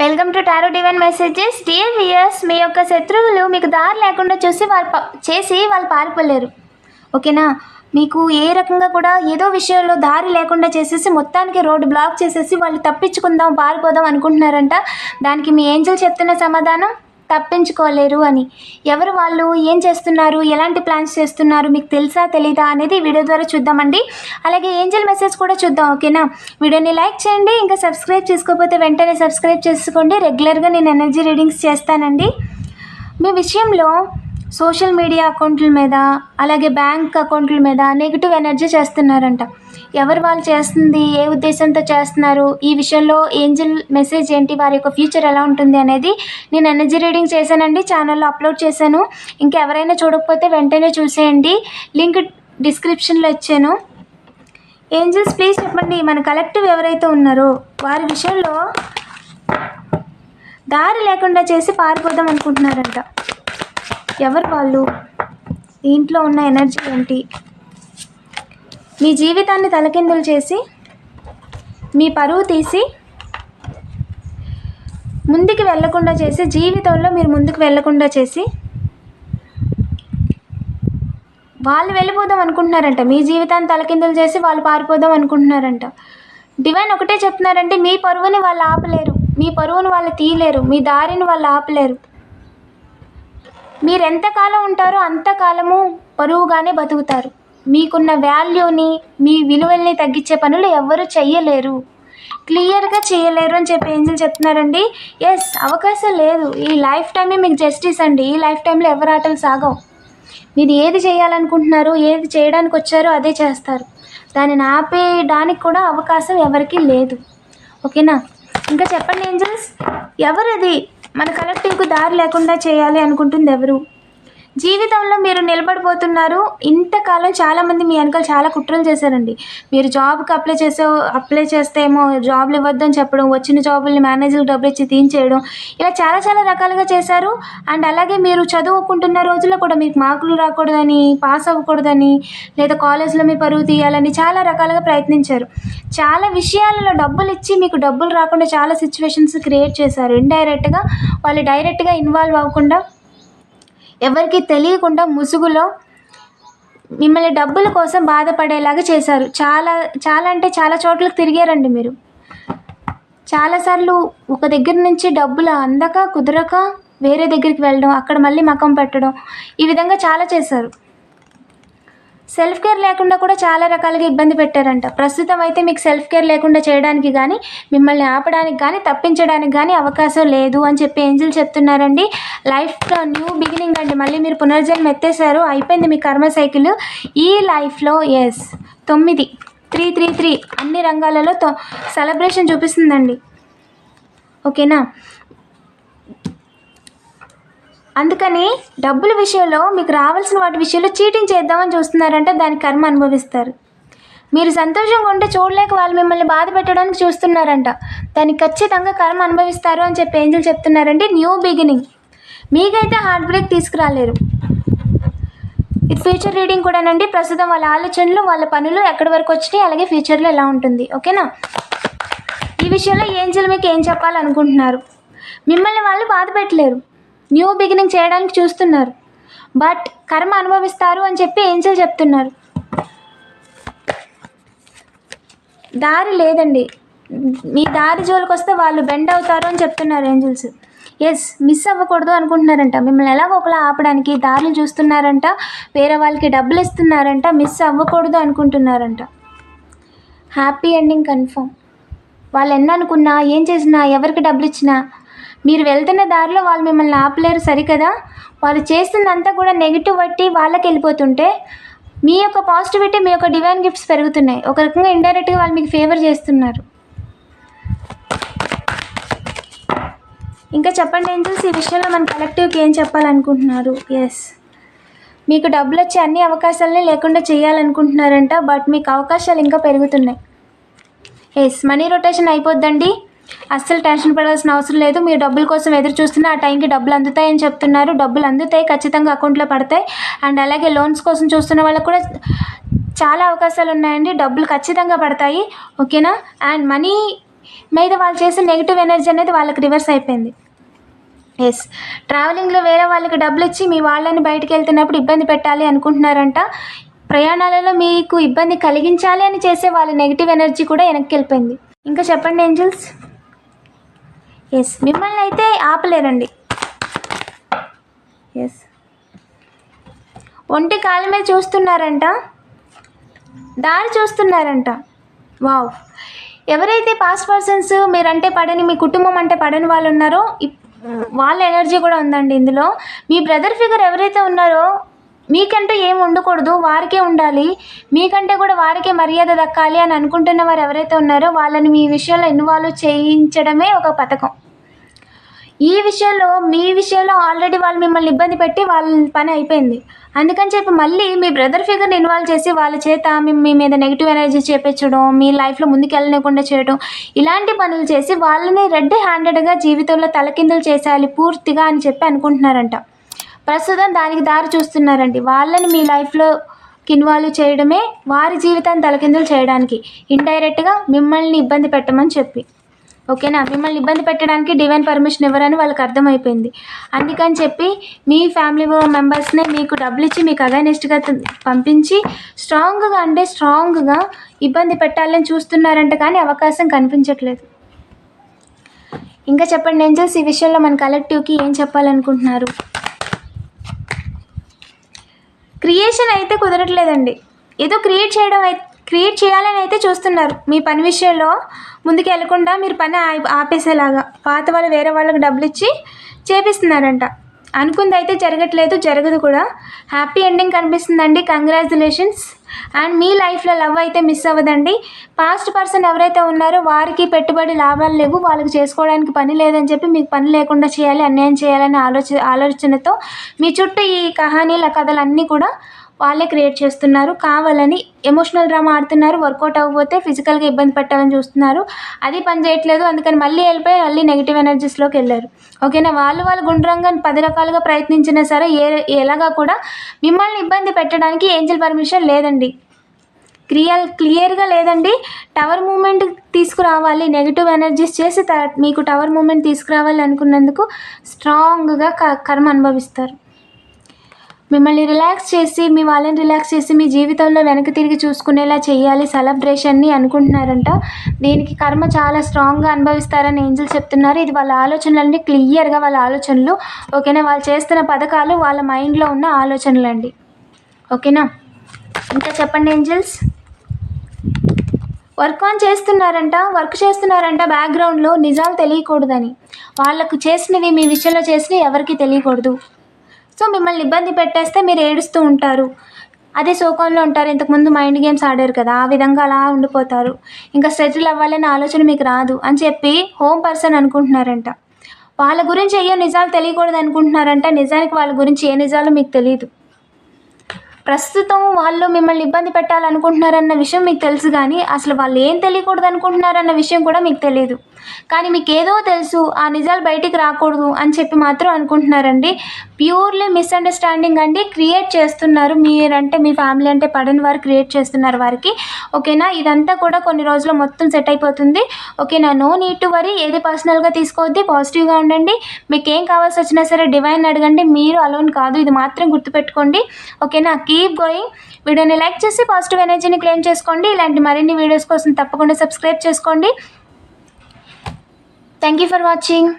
Welcome to tarot divine messages. Dear viewers మీ యొక్క శత్రువులు మీకు దారి లేకుండా చూసి వాళ్ళు ప- చేసి వాళ్ళు పారిపోలేరు. ఓకేనా? మీకు ఏ రకంగా కూడా ఏదో విషయంలో దారి లేకుండా చేసేసి మొత్తానికి రోడ్డు బ్లాక్ చేసేసి వాళ్ళు తప్పించుకుందాం పారిపోదాం అనుకుంటున్నారంట. దానికి మీ ఏంజల్ చెప్తున్న సమాధానం? తప్పించుకోలేరు అని. ఎవరు వాళ్ళు? ఏం చేస్తున్నారు? ఎలాంటి ప్లాన్స్ చేస్తున్నారు? మీకు తెలుసా తెలీదా అనేది వీడియో ద్వారా చూద్దామండి. అలాగే ఏంజల్ మెసేజ్ కూడా చూద్దాం ఓకేనా? వీడియోని లైక్ చేయండి ఇంకా సబ్స్క్రైబ్ చేసుకోకపోతే వెంటనే సబ్స్క్రైబ్ చేసుకోండి. రెగ్యులర్గా నేను ఎనర్జీ రీడింగ్స్ చేస్తానండి. మీ విషయంలో సోషల్ మీడియా అకౌంట్ల మీద అలాగే బ్యాంక్ అకౌంట్ల మీద నెగిటివ్ ఎనర్జీ చేస్తున్నారంట. ఎవరు వాళ్ళు చేస్తుంది ఏ ఉద్దేశంతో చేస్తున్నారు ఈ విషయంలో ఏంజిల్ మెసేజ్ ఏంటి వారి యొక్క ఫ్యూచర్ ఎలా ఉంటుంది అనేది నేను ఎనర్జీ రీడింగ్ చేశానండి ఛానల్లో అప్లోడ్ చేశాను. ఇంకా ఎవరైనా చూడకపోతే వెంటనే చూసేయండి. లింక్ డిస్క్రిప్షన్లో ఇచ్చాను. ఏంజిల్స్ ప్లీజ్ చెప్పండి మన కలెక్టివ్ ఎవరైతే ఉన్నారో వారి విషయంలో దారి లేకుండా చేసి పారిపోదాం అనుకుంటున్నారంట. ఎవరు వాళ్ళు? దీంట్లో ఉన్న ఎనర్జీ ఏంటి? మీ జీవితాన్ని తలకిందులు చేసి మీ పరువు తీసి ముందుకు వెళ్ళకుండా చేసి జీవితంలో మీరు ముందుకు వెళ్ళకుండా చేసి వాళ్ళు వెళ్ళిపోదాం అనుకుంటున్నారంట. మీ జీవితాన్ని తలకిందులు చేసి వాళ్ళు పారిపోదాం అనుకుంటున్నారంట. డివైన్ ఒకటే చెప్తున్నారంటే మీ పరువుని వాళ్ళు ఆపలేరు. మీ పరువుని వాళ్ళు తీయలేరు. మీ దారిని వాళ్ళు ఆపలేరు. మీరు ఎంతకాలం ఉంటారో అంతకాలము పరువుగానే బతుకుతారు. మీకున్న వాల్యూని మీ విలువల్ని తగ్గించే పనులు ఎవ్వరూ చెయ్యలేరు. క్లియర్గా చేయలేరు అని చెప్పి ఏంజల్ చెప్తున్నారండి? ఎస్ అవకాశం లేదు. ఈ లైఫ్ టైమే మీకు జస్టిస్ అండి. ఈ లైఫ్ టైంలో ఎవరు ఆటలు సాగవు. మీరు ఏది చేయాలనుకుంటున్నారు ఏది చేయడానికి వచ్చారో అదే చేస్తారు. దానిని ఆపేయడానికి కూడా అవకాశం ఎవరికీ లేదు. ఓకేనా? ఇంకా చెప్పండి ఏంజల్స్. ఎవరది? మన కలెక్టివ్కు దారి లేకుండా చేయాలి అనుకుంటుంది ఎవరు? జీవితంలో మీరు నిలబడిపోతున్నారు ఇంతకాలం చాలామంది మీ వెనకాల చాలా కుట్రలు చేశారండి. మీరు జాబ్కి అప్లై చేసే అప్లై చేస్తే ఏమో జాబ్లు ఇవ్వద్దని చెప్పడం వచ్చిన జాబుల్ని మేనేజర్కి డబ్బులు ఇచ్చి తీయించేయడం ఇలా చాలా చాలా రకాలుగా చేశారు. అండ్ అలాగే మీరు చదువుకుంటున్న రోజుల్లో కూడా మీకు మార్కులు రాకూడదని పాస్ అవ్వకూడదని లేదా కాలేజ్లో మీ పరువు తీయాలని చాలా రకాలుగా ప్రయత్నించారు. చాలా విషయాలలో డబ్బులు ఇచ్చి మీకు డబ్బులు రాకుండా చాలా సిచ్యువేషన్స్ క్రియేట్ చేశారు. ఇండైరెక్ట్గా వాళ్ళు డైరెక్ట్గా ఇన్వాల్వ్ అవ్వకుండా ఎవరికి తెలియకుండా ముసుగులో మిమ్మల్ని డబ్బుల కోసం బాధపడేలాగా చేశారు. చాలా చాలా అంటే చాలా చోట్లకు తిరిగారండి మీరు. చాలాసార్లు ఒక దగ్గర నుంచి డబ్బులు అందక కుదరక వేరే దగ్గరికి వెళ్ళడం అక్కడ మళ్ళీ మకం పెట్టడం ఈ విధంగా చాలా చేశారు. సెల్ఫ్ కేర్ లేకుండా కూడా చాలా రకాలుగా ఇబ్బంది పెట్టారంట. ప్రస్తుతం అయితే మీకు సెల్ఫ్ కేర్ లేకుండా చేయడానికి కానీ మిమ్మల్ని ఆపడానికి కానీ తప్పించడానికి కానీ అవకాశం లేదు అని చెప్పి ఏంజిల్ చెప్తున్నారండి. లైఫ్లో న్యూ బిగినింగ్ అండి. మళ్ళీ మీరు పునర్జన్మ ఎత్తేసారు అయిపోయింది మీ కర్మ సైకిల్. ఈ లైఫ్లో ఎస్ తొమ్మిది త్రీ త్రీ త్రీ అన్ని రంగాలలో తొ సెలబ్రేషన్ చూపిస్తుందండి. ఓకేనా? అందుకని డబ్బుల విషయంలో మీకు రావాల్సిన వాటి విషయంలో చీటింగ్ చేద్దామని చూస్తున్నారంటే దాని కర్మ అనుభవిస్తారు. మీరు సంతోషంగా ఉంటే చూడలేక వాళ్ళు మిమ్మల్ని బాధ పెట్టడానికి చూస్తున్నారంట. దానికి ఖచ్చితంగా కర్మ అనుభవిస్తారు అని చెప్పి ఏంజలు చెప్తున్నారంటే న్యూ బిగినింగ్. మీకైతే హార్ట్ బ్రేక్ తీసుకురాలేరు. ఇది ఫ్యూచర్ రీడింగ్ కూడానండి. ప్రస్తుతం వాళ్ళ ఆలోచనలు వాళ్ళ పనులు ఎక్కడి వరకు వచ్చినాయి అలాగే ఫ్యూచర్లో ఎలా ఉంటుంది. ఓకేనా? ఈ విషయంలో ఏంజలు మీకు ఏం చెప్పాలనుకుంటున్నారు? మిమ్మల్ని వాళ్ళు బాధ పెట్టలేరు. న్యూ బిగినింగ్ చేయడానికి చూస్తున్నారు. బట్ కర్మ అనుభవిస్తారు అని చెప్పి ఏంజల్ చెప్తున్నారు. దారి లేదండి. మీ దారి జోలికి వస్తే వాళ్ళు బెండ్ అవుతారు అని చెప్తున్నారు ఏంజల్స్. ఎస్ మిస్ అవ్వకూడదు అనుకుంటున్నారంట. మిమ్మల్ని ఎలాగో ఒకలా ఆపడానికి దారులు చూస్తున్నారంట. వేరే వాళ్ళకి డబ్బులు ఇస్తున్నారంట. మిస్ అవ్వకూడదు అనుకుంటున్నారంట. హ్యాపీ ఎండింగ్ కన్ఫర్మ్ వాళ్ళు ఎన్ని అనుకున్నా ఏం చేసినా ఎవరికి డబ్బులు ఇచ్చినా మీరు వెళ్తున్న దారిలో వాళ్ళు మిమ్మల్ని ఆపలేరు సరికదా? వాళ్ళు చేస్తుందంతా కూడా నెగిటివ్ బట్టి వాళ్ళకి వెళ్ళిపోతుంటే మీ యొక్క పాజిటివిటీ మీ యొక్క డివైన్ గిఫ్ట్స్ పెరుగుతున్నాయి. ఒక రకంగా ఇండైరెక్ట్గా వాళ్ళు మీకు ఫేవర్ చేస్తున్నారు. ఇంకా చెప్పండి ఏంజల్స్ ఈ విషయంలో మన కలెక్టివ్కి ఏం చెప్పాలనుకుంటున్నారు? ఎస్ మీకు డబ్బులు వచ్చే అన్ని అవకాశాలని లేకుండా చేయాలనుకుంటున్నారంట బట్ మీకు అవకాశాలు ఇంకా పెరుగుతున్నాయి. ఎస్ మనీ రొటేషన్ అయిపోద్దండి. అస్సలు టెన్షన్ పడాల్సిన అవసరం లేదు. మీరు డబ్బుల కోసం ఎదురు చూస్తున్న ఆ టైంకి డబ్బులు అందుతాయని చెప్తున్నారు. డబ్బులు అందుతాయి ఖచ్చితంగా అకౌంట్లో పడతాయి. అండ్ అలాగే లోన్స్ కోసం చూస్తున్న వాళ్ళకు కూడా చాలా అవకాశాలు ఉన్నాయండి. డబ్బులు ఖచ్చితంగా పడతాయి. ఓకేనా? అండ్ మనీ మీద వాళ్ళు చేసే నెగిటివ్ ఎనర్జీ అనేది వాళ్ళకి రివర్స్ అయిపోయింది. ఎస్ ట్రావెలింగ్లో వేరే వాళ్ళకి డబ్బులు ఇచ్చి మీ వాళ్ళని బయటకు వెళ్తున్నప్పుడు ఇబ్బంది పెట్టాలి అనుకుంటున్నారంట. ప్రయాణాలలో మీకు ఇబ్బంది కలిగించాలి అని చేసే వాళ్ళ నెగిటివ్ ఎనర్జీ కూడా వెనక్కి వెళ్ళిపోయింది. ఇంకా చెప్పండి ఏంజల్స్? ఎస్ మిమ్మల్ని అయితే ఆపలేరండి. ఎస్ ఒంటి కాళ్ళ మీద చూస్తున్నారంట. దారి చూస్తున్నారంట. వావ్ ఎవరైతే పాస్ట్ పర్సన్స్ మీరంటే పడని మీ కుటుంబం అంటే పడని వాళ్ళు ఉన్నారో ఇప్- వాళ్ళ ఎనర్జీ కూడా ఉందండి ఇందులో. మీ బ్రదర్ ఫిగర్ ఎవరైతే ఉన్నారో మీకంటే ఏం ఉండకూడదు వారికే ఉండాలి. మీకంటే కూడా వారికే మర్యాద దక్కాలి అని అనుకుంటున్న వారు ఎవరైతే ఉన్నారో వాళ్ళని మీ విషయంలో ఇన్వాల్వ్ చేయించడమే ఒక పథకం. ఈ విషయంలో మీ విషయంలో ఆల్రెడీ వాళ్ళు మిమ్మల్ని ఇబ్బంది పెట్టి వాళ్ళ పని అయిపోయింది. అందుకని చెప్పి మళ్ళీ మీ బ్రదర్ ఫిగర్ని ఇన్వాల్వ్ చేసి వాళ్ళ చేత మీ మీద నెగిటివ్ ఎనర్జీ చేపించడం మీ లైఫ్లో ముందుకెళ్ళనివ్వకుండా చేయడం ఇలాంటి పనులు చేసి వాళ్ళని రెడ్ హ్యాండెడ్గా జీవితంలో తలకిందులు చేసేయాలి పూర్తిగా అని చెప్పి అనుకుంటున్నారంట. ప్రస్తుతం దానికి దారి చూస్తున్నారండి. వాళ్ళని మీ లైఫ్లో ఇన్వాల్వ్ చేయడమే వారి జీవితాన్ని తలకిందులు చేయడానికి. ఇండైరెక్ట్గా మిమ్మల్ని ఇబ్బంది పెట్టమని చెప్పి. ఓకేనా? మిమ్మల్ని ఇబ్బంది పెట్టడానికి డివైన్ పర్మిషన్ ఇవ్వరని వాళ్ళకి అర్థమైపోయింది. అందుకని చెప్పి మీ ఫ్యామిలీ మెంబర్స్నే మీకు డబ్బులు ఇచ్చి మీకు అగైనెస్ట్గా పంపించి స్ట్రాంగ్గా అంటే స్ట్రాంగ్గా ఇబ్బంది పెట్టాలని చూస్తున్నారంట కానీ అవకాశం కనిపించట్లేదు. ఇంకా చెప్పండి ఏంజల్స్? ఈ విషయంలో మన కలెక్టివ్కి ఏం చెప్పాలనుకుంటున్నారు? క్రియేషన్ అయితే కుదరట్లేదండి. ఏదో క్రియేట్ చేయడం క్రియేట్ చేయాలని అయితే చూస్తున్నారు. మీ పని విషయంలో ముందుకు వెళ్ళకుండా మీరు పని ఆపేసేలాగా. పాత వాళ్ళు వేరే వాళ్ళకి డబ్బులు ఇచ్చి చేపిస్తున్నారంట. అనుకుంది అయితే జరగట్లేదు జరగదు కూడా. హ్యాపీ ఎండింగ్ కనిపిస్తుందండి. కంగ్రాచులేషన్స్. అండ్ మీ లైఫ్లో లవ్ అయితే మిస్ అవ్వదండి. పాస్ట్ పర్సన్ ఎవరైతే ఉన్నారో వారికి పెట్టుబడి లాభాలు లేవు. వాళ్ళకి చేసుకోవడానికి పని లేదని చెప్పి మీకు పని లేకుండా చేయాలి అన్యాయం చేయాలనే ఆలోచన ఆలోచనతో మీ చుట్టూ ఈ కహానీల కథలన్నీ కూడా వాళ్ళే క్రియేట్ చేస్తున్నారు. కావాలని ఎమోషనల్ డ్రామా ఆడుతున్నారు. వర్కౌట్ అవ్వకపోతే ఫిజికల్గా ఇబ్బంది పెట్టాలని చూస్తున్నారు. అది పని చేయట్లేదు. అందుకని మళ్ళీ వెళ్ళిపోయి మళ్ళీ నెగిటివ్ ఎనర్జీస్లోకి వెళ్ళారు. ఓకేనా? వాళ్ళు వాళ్ళు గుండ్రంగా పది రకాలుగా ప్రయత్నించినా సరే ఏ ఎలాగా కూడా మిమ్మల్ని ఇబ్బంది పెట్టడానికి ఏంజల్ పర్మిషన్ లేదండి. క్లియర్ క్లియర్గా లేదండి. టవర్ మూమెంట్ తీసుకురావాలి. నెగిటివ్ ఎనర్జీస్ చేసి త మీకు టవర్ మూమెంట్ తీసుకురావాలి అనుకున్నందుకు స్ట్రాంగ్గా క కర్మ అనుభవిస్తారు. మిమ్మల్ని రిలాక్స్ చేసి మీ వాళ్ళని రిలాక్స్ చేసి మీ జీవితంలో వెనక్కి తిరిగి చూసుకునేలా చేయాలి సెలబ్రేషన్ని అనుకుంటున్నారంట. దీనికి కర్మ చాలా స్ట్రాంగ్గా అనుభవిస్తారని ఏంజల్ చెప్తున్నారు. ఇది వాళ్ళ ఆలోచనలండి క్లియర్గా వాళ్ళ ఆలోచనలు ఓకేనా? వాళ్ళు చేస్తున్న పథకాలు వాళ్ళ మైండ్లో ఉన్న ఆలోచనలండి. ఓకేనా? ఇంకా చెప్పండి ఏంజల్స్. వర్క్ ఆన్ చేస్తున్నారంట వర్క్ చేస్తున్నారంట బ్యాక్గ్రౌండ్లో నిజాలు తెలియకూడదని. వాళ్ళకు చేసినవి మీ విషయంలో చేసినవి ఎవరికి తెలియకూడదు. సో మిమ్మల్ని ఇబ్బంది పెట్టేస్తే మీరు ఏడుస్తూ ఉంటారు. అదే సోకంలో ఉంటారు. ఇంతకుముందు మైండ్ గేమ్స్ ఆడారు కదా ఆ విధంగా అలా ఉండిపోతారు. ఇంకా సెటిల్ అవ్వాలనే ఆలోచన మీకు రాదు అని చెప్పి హోమ్ పర్సన్ అనుకుంటున్నారంట. వాళ్ళ గురించి అయ్యో నిజాలు తెలియకూడదు అనుకుంటున్నారంట నిజానికి వాళ్ళ గురించి ఏ నిజాలు మీకు తెలియదు ప్రస్తుతం వాళ్ళు మిమ్మల్ని ఇబ్బంది పెట్టాలనుకుంటున్నారన్న విషయం మీకు తెలుసు కానీ అసలు వాళ్ళు ఏం తెలియకూడదు అనుకుంటున్నారన్న విషయం కూడా మీకు తెలియదు కానీ మీకు ఏదో తెలుసు ఆ నిజాలు బయటికి రాకూడదు అని చెప్పి మాత్రం అనుకుంటున్నారండి. ప్యూర్లీ మిస్అండర్స్టాండింగ్ అండి. క్రియేట్ చేస్తున్నారు మీరంటే మీ ఫ్యామిలీ అంటే పడని వారు క్రియేట్ చేస్తున్నారు వారికి. ఓకేనా? ఇదంతా కూడా కొన్ని రోజుల్లో మొత్తం సెట్ అయిపోతుంది. ఓకేనా? No need to worry. ఏది పర్సనల్గా తీసుకోవద్ది పాజిటివ్గా ఉండండి. మీకు ఏం కావాల్సి వచ్చినా సరే డివైన్ అడగండి. మీరు అలోన్ కాదు. ఇది మాత్రం గుర్తుపెట్టుకోండి. ఓకేనా? కీప్ గోయింగ్ వీడియోని లైక్ చేసి పాజిటివ్ ఎనర్జీని క్లెయిమ్ చేసుకోండి. ఇలాంటి మరిన్ని వీడియోస్ కోసం తప్పకుండా సబ్స్క్రైబ్ చేసుకోండి. Thank you for watching